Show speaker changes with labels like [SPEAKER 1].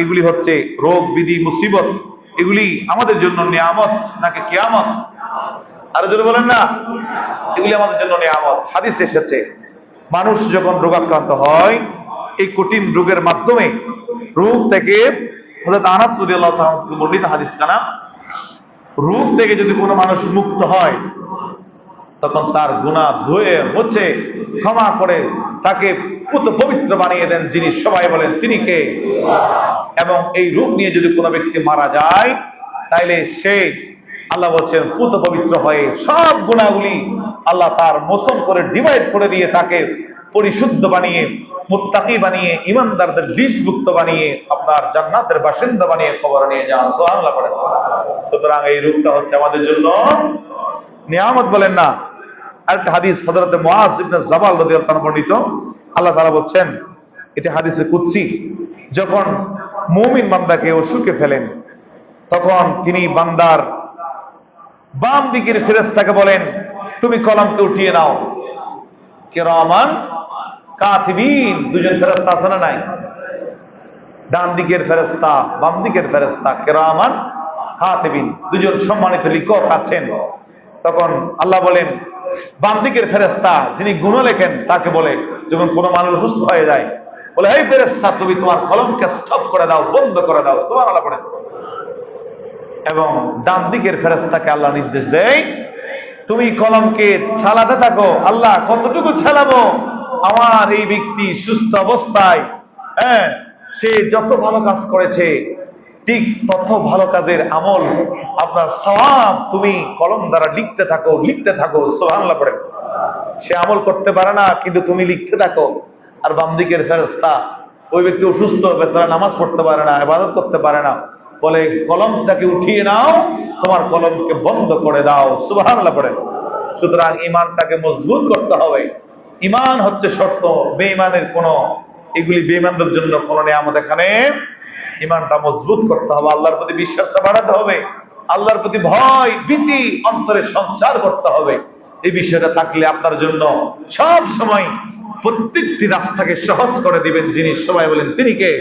[SPEAKER 1] এগুলি হচ্ছে রোগ, বিধি, মুসিবত। এগুলি আমাদের জন্য নিয়ামত নাকি কিয়ামত? আরও যদি বলেন না। এগুলি আমাদের জন্য নিয়ামত। হাদিস এসেছে, মানুষ যখন রোগাক্রান্ত হয়, এই কঠিন রোগের মাধ্যমে রোগ থেকে বর্ণিত হাদিস কানা রোগ থেকে যদি কোনো মানুষ মুক্ত হয়, তখন তার গুনাহ ধুয়ে হচ্ছে ক্ষমা করে তাকে পুত পবিত্র বানিয়ে দেন যিনি। সবাই বলেন, তিনি কে? এবং এই রূপ নিয়ে যদি কোনো ব্যক্তি মারা যায়, তাইলে সে, আল্লাহ বলছেন, পুত পবিত্র হয়ে সব গুণাগুলি আল্লাহ তার মোচন করে ডিভাইড করে দিয়ে তাকে পরিশুদ্ধ বানিয়ে, মুত্তাকি বানিয়ে, ইমানদারদের লিস্টভুক্ত বানিয়ে, আপনার জান্নাতের বাসিন্দা বানিয়ে খবর নিয়ে যান। সোহানলা করে সুতরাং এই রূপটা হচ্ছে আমাদের জন্য নিয়ামত বলেন না। আরেকটা হাদিস হযরত মুআজ ইবনে জাবাল রাদিয়াল্লাহু তাআলা বর্ণিত। আল্লাহ তাআলা বলছেন, এটা হাদিসে কুদসি, যখন মুমিন বান্দাকে অসুখে ফেলেন, তখন তিনি বান্দার বাম দিকের ফেরেশতাকে বলেন, তুমি কলমকে উঠিয়ে নাও। কিরামান, কাতিবিন দুজন ফেরেশতা আছে না নাই? ডান দিকের ফেরেশতা, বাম দিকের ফেরেশতা, কিরামান, কাতিবিন দুজন সম্মানিত লিখক আছেন। তখন আল্লাহ বলেন, বাম দিকের ফেরেস্তা যিনি গুণ লেখেন, তাকে বলে যখন কোনো মানুষ সুস্থ হয়ে যায়, বলে, এই ফেরেস্তা তুমি তোমার কলমকে স্টপ করে দাও, বন্ধ করে দাও সোমান আল্লাহ পড়ে। এবং ডান দিকের ফেরেস্তাকে আল্লাহ নির্দেশ দেয়, তুমি কলমকে ছালাতে থাকো, আল্লাহ কতটুকু ছালাবো? আমার এই ব্যক্তি সুস্থ অবস্থায় হ্যাঁ সে যত ভালো কাজ করেছে, ঠিক তত ভালো কাজের আমল আপনার সওয়াব তুমি কলম দ্বারা লিখতে থাকো লিখতে থাকো সোহানলা পড়ে। সে আমল করতে পারে না, কিন্তু তুমি লিখতে থাকো। আর বাম দিকের ফেরস্তা ওই ব্যক্তি অসুস্থ, বেচারা নামাজ পড়তে পারে না, ইবাদত করতে পারে না। বলে, কলমটাকে উঠিয়ে নাও, তোমার কলমকে বন্ধ করে দাও। সুবহানাল্লাহ পড়ে। সুতরাং ইমানটাকে মজবুত করতে হবে। ইমান হচ্ছে শর্ত। বেঈমানের কোন, এগুলি বেঈমানদের জন্য কোন নিয়ামত এখানে ইমানটা মজবুত করতে হবে। আল্লাহর প্রতি বিশ্বাসটা বাড়াতে হবে। আল্লাহর প্রতি ভয়, ভীতি, অন্তরে সঞ্চার করতে হবে। এই বিষয়টা থাকলে আপনার জন্য সব সময় প্রত্যেকটি রাস্তাকে সহজ করে দিবেন যিনি সবাই বলেন, তিনি কে?